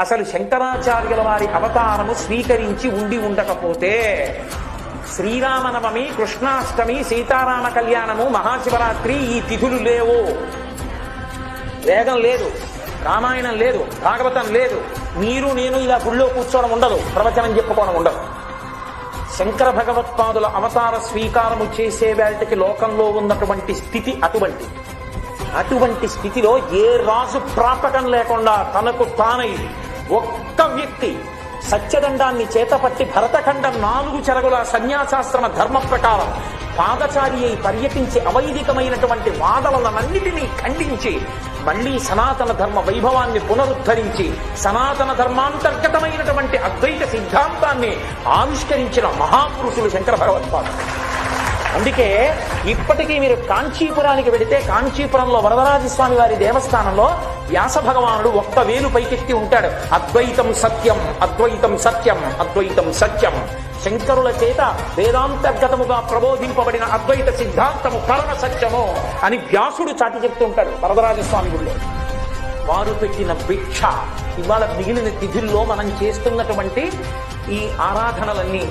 అసలు శంకరాచార్యుల వారి అవతారము స్వీకరించి ఉండి ఉండకపోతే శ్రీరామనవమి కృష్ణాష్టమి సీతారామ కళ్యాణము మహాశివరాత్రి ఈ తిథులు లేవు. వేగం లేదు రామాయణం లేదు భాగవతం లేదు. మీరు నేను ఇలా గుళ్ళో కూర్చోవడం ఉండదు ప్రవచనం చెప్పుకోవడం ఉండదు. శంకర భగవత్పాదుల అవతార స్వీకారము చేసే వేళకి లోకంలో ఉన్నటువంటి స్థితి అటువంటి. అటువంటి స్థితిలో ఏ రాజు ప్రాపకం లేకుండా తనకు తానై ఒక్క వ్యక్తి సత్యదండాన్ని చేతపట్టి భరతఖండం నాలుగు చెరగుల సన్యాసాశ్రమ ధర్మ ప్రకారం పాదచారి అయి పర్యటించి అవైదికమైనటువంటి వాదనలనన్నిటినీ ఖండించి మళ్ళీ సనాతన ధర్మ వైభవాన్ని పునరుద్ధరించి సనాతన ధర్మాంతర్గతమైనటువంటి అద్వైత సిద్ధాంతాన్ని ఆవిష్కరించిన మహాపురుషులు శంకర భగవత్పాదులు అందుకే ఇప్పటికీ మీరు కాంచీపురానికి వెడితే కాంచీపురంలో వరదరాజస్వామి వారి దేవస్థానంలో వ్యాస భగవానుడు ఒక్క వేలు పైకెత్తి ఉంటాడు. అద్వైతం సత్యం అద్వైతం సత్యం అద్వైతం సత్యం. శంకరుల చేత వేదాంతర్గతముగా ప్రబోధింపబడిన అద్వైత సిద్ధాంతము పరమ సత్యము అని వ్యాసుడు చాటి చెప్తుంటాడు వరదరాజస్వామి గుడిలో వారు పెట్టిన భిక్ష ఇవాళ మిగిలిన తిథుల్లో మనం చేస్తున్నటువంటి ఈ ఆరాధనలన్నీ